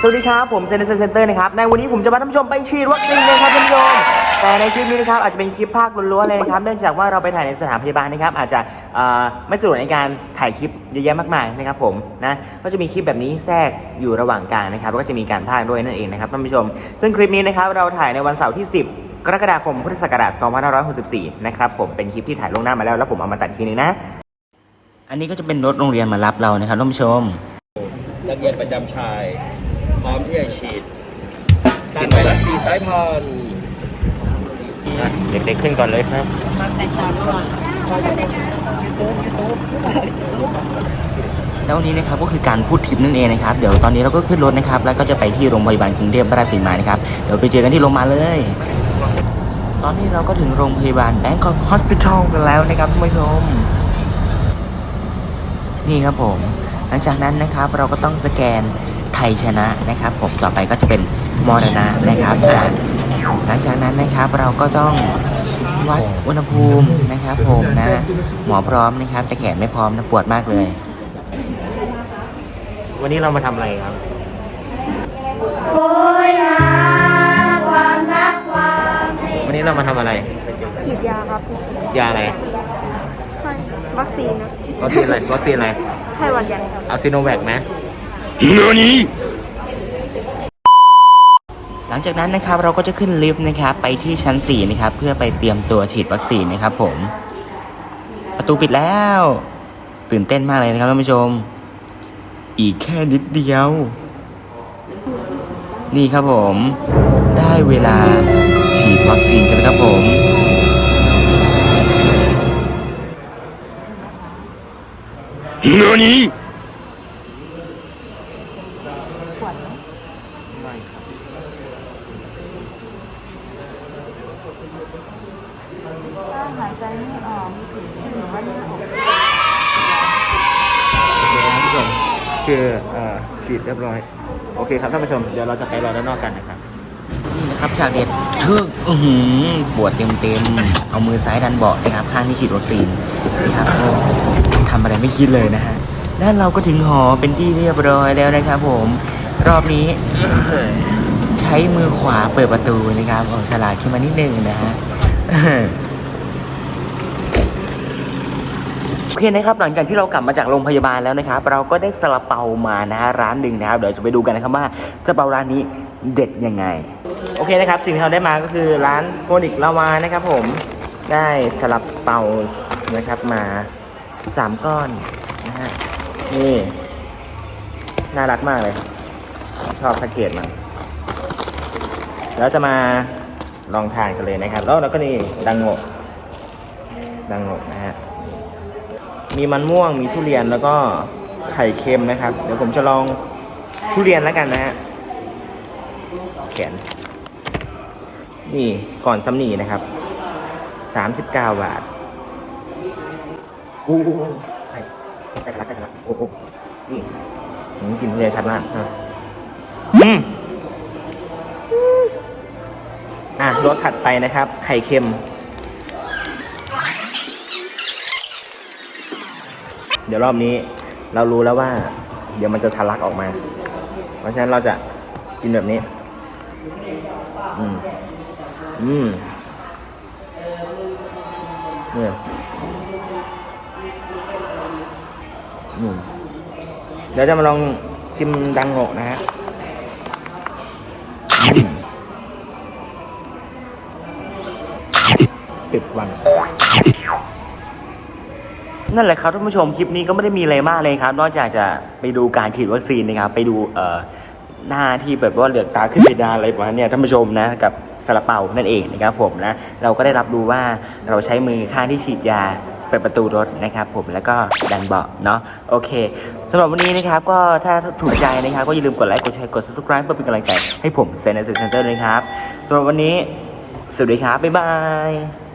สวัสดีครับ ผมเซนเซอร์เซนเตอร์นะครับ ในวันนี้ผมจะพาท่านผู้ชมไปฉีดวัคซีนนะครับท่านผู้ชมแต่ในคลิปนี้นะครับอาจจะเป็นคลิปภาคล้วนๆเลยนะครับ เนื่องจากว่าเราไปถ่ายในสถานพยาบาลนะครับ อาจจะไม่สะดวกในการถ่ายคลิปเยอะแยะมากมายนะครับผมนะก็จะมีคลิปแบบนี้แทรกอยู่ระหว่างกลางนะครับแล้วก็จะมีการพากย์ด้วยนั่นเองนะครับท่านผู้ชม ซึ่งคลิปนี้นะครับเราถ่ายในวันเสาร์ที่ 10กรกฎาคมพุทธศักราช2564 นะครับผมเป็นคลิปที่ถ่ายล่วงหน้ามาแล้วแล้วผมเอามาตัดทีนึงนะ อันนี้ก็จะเป็นรถโรงเรียนมารับเรานะครับท่านผู้ชม นักเรียนประจำชาย ร้อมที่จะฉีดการไปรักสีสายพันธุ์เด็กๆขึ้นก่อนเลยครับ แล้ววันนี้นะครับก็คือการพูดทิปนั่นเองนะครับ เดี๋ยวตอนนี้เราก็ขึ้นรถนะครับ แล้วก็จะไปที่โรงพยาบาลกรุงเทพราชสีมานะครับ เดี๋ยวไปเจอกันที่โรงพยาบาลเลย ตอนนี้เราก็ถึงโรงพยาบาล Bangkok Hospital กันแล้วนะครับท่านผู้ชม นี่ครับผม หลังจากนั้นนะครับเราก็ต้องสแกน ไทยชนะนะครับ ผมต่อไปก็จะเป็นมรณะนะครับอ่าหลังจากนั้นนะครับเราก็ต้องวัดอุณหภูมินะครับผมนะหมอพร้อมนะครับแต่แขนไม่พร้อมนะปวดมากเลย วันนี้เรามาทำอะไรครับวันนี้เรามาทำอะไร ฉีดยาครับยาอะไรให้วัคซีนนะวัคซีนอะไรวัคซีนอะไรไข้หวัดใหญ่ครับเอาซีโนแวคไหม หลังจากนั้นนะครับเราก็จะขึ้นลิฟต์นะครับไปที่ชั้น4นะครับเพื่อไปเตรียมตัวฉีดวัคซีนนะครับผม ประตูปิดแล้ว ตื่นเต้นมากเลยนะครับท่านผู้ชม อีกแค่นิดเดียว นี่ครับผม ได้เวลาฉีดวัคซีนกันแล้วครับผม何โอเคครับท่านผู้ชมคือเอ่อฉีดเรียบร้อย โอเคครับท่านผู้ชมเดี๋ยวเราจะไปรอด้านนอกกันนะครับ นี่นะครับฉากเด็ดทึกอือหือปวดเต็มเต็มๆเอามือซ้ายดันเบาะนะครับ ข้างที่ฉีดวัคซีนนะครับโอ้ทำอะไรไม่คิดเลยนะฮะด้านเราก็ถึงหอเป็นที่เรียบร้อยแล้วนะครับผม รอบนี้ใช้มือขวาเปิดประตูนะครับโอ้ฉลาดขึ้นมานิดนึงนะฮะโอเคนะครับหลังจากที่เรากลับมาจากโรงพยาบาลแล้วนะครับ เราก็ได้ซาลาเปามานะฮะร้านหนึ่งนะครับ เดี๋ยวจะไปดูกันนะครับว่าซาลาเปาร้านนี้เด็ดยังไง โอเคนะครับ สิ่งที่เราได้มาก็คือร้านโฟนิกลาวานะครับ ผมได้ซาลาเปานะครับมาสามก้อนนะฮะนี่น่ารักมากเลย ชอบแพ็กเกจมันแล้วจะมาลองทานกันเลยนะครับ แล้วเราก็นี่ดังโงะดังโงะนะฮะมีมันม่วงมีทุเรียนแล้วก็ไข่เค็มนะครับ เดี๋ยวผมจะลองทุเรียนแล้วกันนะฮะแขนนี่ก่อนซ้ำหนีนะครับสามสิบเก้าบาทอู้อู้อู้ใส่ใส่กระลักใส่กระลักโอ้โอ้นี่ผมกินทุเรียนชัดมากอะ อืมอะรสถัดไปนะครับ ไข่เค็ม เดี๋ยวรอบนี้เรารู้แล้วว่า เดี๋ยวมันจะทะลักออกมา เพราะฉะนั้นเราจะกินแบบนี้ อืม อืมเนี่ยอืมเดี๋ยวจะมาลองชิมดังโงนะฮะ ติดวันนั่นแหละครับท่านผู้ชมคลิปนี้ก็ไม่ได้มีอะไรมากเลยครับ นอกจากจะไปดูการฉีดวัคซีนนะครับ ไปดูเอ่อหน้าที่แบบว่าเหลือกตาขึ้นเพดานอะไรประมาณนี้ท่านผู้ชมนะกับซาลาเปานั่นเองนะครับผมนะเราก็ได้รับรู้ว่าเราใช้มือข้างที่ฉีดยา เปิดประตูรถนะครับผมแล้วก็ดันเบาะเนาะโอเคสำหรับวันนี้นะครับก็ถ้าถูกใจนะครับ ก็อย่าลืมกดไลค์กดแชร์กด subscribe เพื่อเป็นกำลังใจให้ผมเซนเซอร์เซนเตอร์นะครับสำหรับวันนี้สวัสดีครับบ๊ายบาย